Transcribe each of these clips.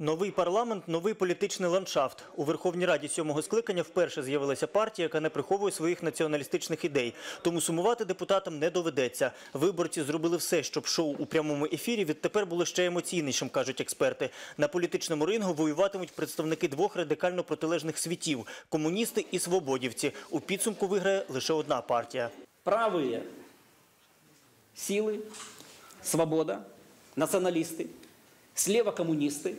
Новий парламент, новий політичний ландшафт. У Верховній Раді сьомого скликання вперше з'явилася партія, яка не приховує своїх націоналістичних ідей. Тому сумувати депутатам не доведеться. Виборці зробили все, щоб шоу у прямому ефірі відтепер було ще емоційнішим, кажуть експерти. На політичному рингу воюватимуть представники двох радикально протилежних світів – комуністи і свободівці. У підсумку виграє лише одна партія. правые силы, свобода, националисты, слева коммунисты,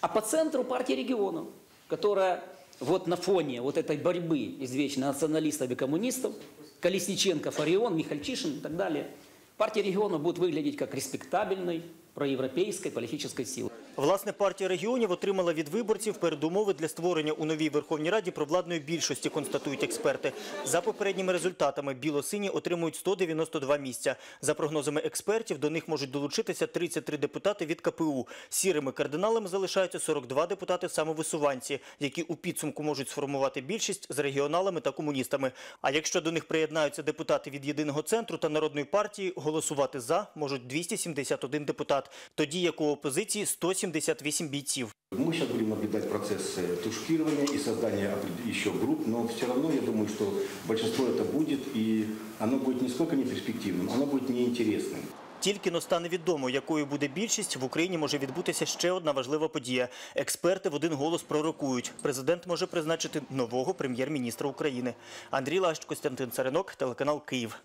А по центру партия регионов, которая вот на фоне вот этой борьбы извечной националистов и коммунистов, Колесниченко, Фарион, Михальчишин и так далее, партия регионов будет выглядеть как респектабельной проевропейской политической силой. Власне, партія регіонів отримала від виборців передумови для створення у новій Верховній Раді провладної більшості, констатують експерти. За попередніми результатами біло-сині отримують 192 місця. За прогнозами експертів, до них можуть долучитися 33 депутати від КПУ. Сірими кардиналами залишаються 42 депутати самовисуванці, які у підсумку можуть сформувати більшість з регіоналами та комуністами. А якщо до них приєднаються депутати від єдиного центру та народної партії, голосувати за можуть 271 депутат, тоді як у опозиції 178 бійців. Мы сейчас будем наблюдать процесс э, тушкирования и создания опред- еще групп, но все равно я думаю, что большинство это будет, и оно будет нисколько не перспективным, оно будет неинтересным. Тільки но стане відомо, якою буде більшість, в Україні може відбутися ще одна важлива подія. Експерти в один голос пророкують. Президент може призначити нового прем'єр-міністра України. Андрій Лащ, Костянтин Царинок, телеканал Київ.